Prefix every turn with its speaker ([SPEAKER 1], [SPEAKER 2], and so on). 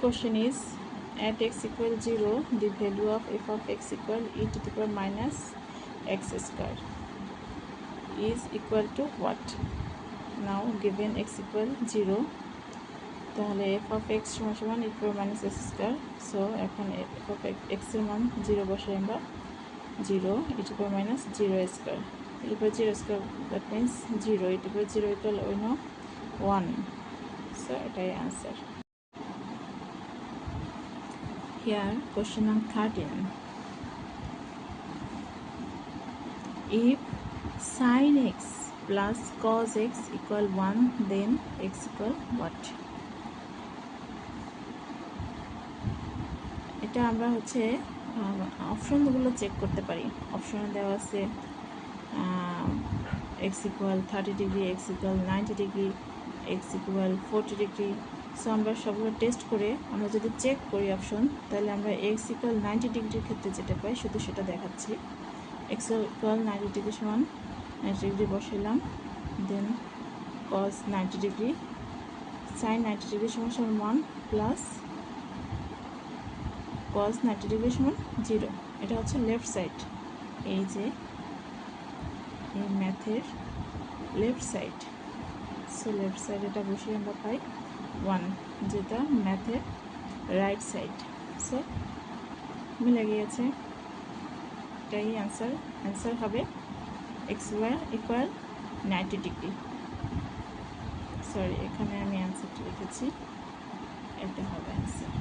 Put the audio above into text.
[SPEAKER 1] question is, at x equal 0 the value of f of x equal e to the power minus x square is equal to what? Now, given x equal 0 তাহলে F of x সমান সমান e to minus x square so এখন F of এক্সের মান zero বসে আমরা zero e to power minus zero square e to zero square that means zero e to power zero equal ওই no one so এটাই answer Here, question number 13. If sin x plus cos x equal 1, then x equal what? এটা আমরা হচ্ছে অপশনগুলো check করতে পারি অপশনে দেওয়া আছে x equal thirty degree x equal ninety degree x equal forty degree so আমরা সবগুলো টেস্ট করে আমরা যদি চেক করি অপশন তাহলে আমরা এক্স ইকুয়াল নাইনটি ডিগ্রির ক্ষেত্রে যেটা পাই শুধু সেটা দেখাচ্ছি। এক্স ইকুয়াল নাইনটি ডিগ্রি সমান ninety degree বসাইলাম then cos ninety degree sine ninety degree সমান সমান one plus cos ninety degree সমান জিরো এটা হচ্ছে লেফট সাইড এই যে, এই ম্যাথের left side so left side এটা বসিয়ে আমরা পাই। ওয়ান যেটা ম্যাথের রাইট সাইড সো মিলে গিয়েছে এটাই অ্যান্সার অ্যান্সার হবে x y equal ninety degree sorry এখানে আমি অ্যান্সারটা লিখেছি এটা হবে অ্যান্সার